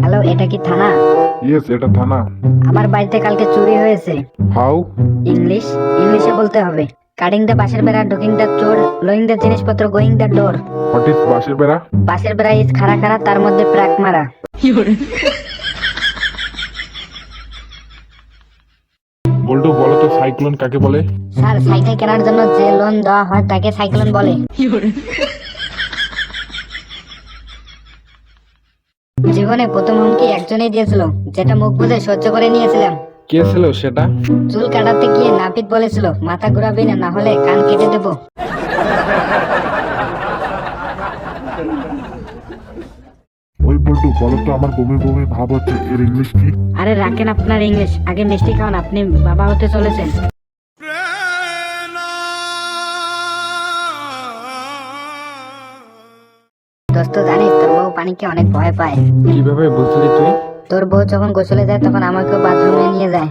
Hello এটা কি থানা? ইয়েস এটা থানা। আমার বাড়িতে কালকে চুরি হয়েছে। How English? ইংলিশে বলতে হবে। কাটিং দ্য বাঁশের বেড়া ঢুকিং দ্য চোর লোয়িং দ্য জিনিসপত্র going the door. What is বাঁশের বেড়া? বাঁশের বেড়া ইজ খাড়া খাড়া তার মধ্যে প্রাক মারা। বল্টু বলো তো সাইক্লোন কাকে বলে? স্যার সাইকেল কেনার জন্য যে লোন দেওয়া হয় তাকে সাইক্লোন বলে? জীবনে প্রথম হুমকি একজনই দিয়েছিল যেটা মুখ বুঝে সহ্য করে নিয়েছিলাম। কে ছিল সেটা? চুল কাটাতে গিয়ে নাপিত বলেছিল মাথা ঘুরাবি না না হলে কান কেটে দেবো। ওই বল্টু বলো তো আমার বমি বমি ভাব হচ্ছে এর ইংলিশ কি? আরে রাখেন আপনার ইংলিশ আগে মিষ্টি খাওয়ান আপনি বাবা হতে চলেছেন। দোস্ত জানিস তোর বউ পানিকে অনেক ভয় পায়। কীভাবে বুঝলি তুই? তোর বউ যখন গোসলে যায় তখন আমাকেও বাথরুমে নিয়ে যায়।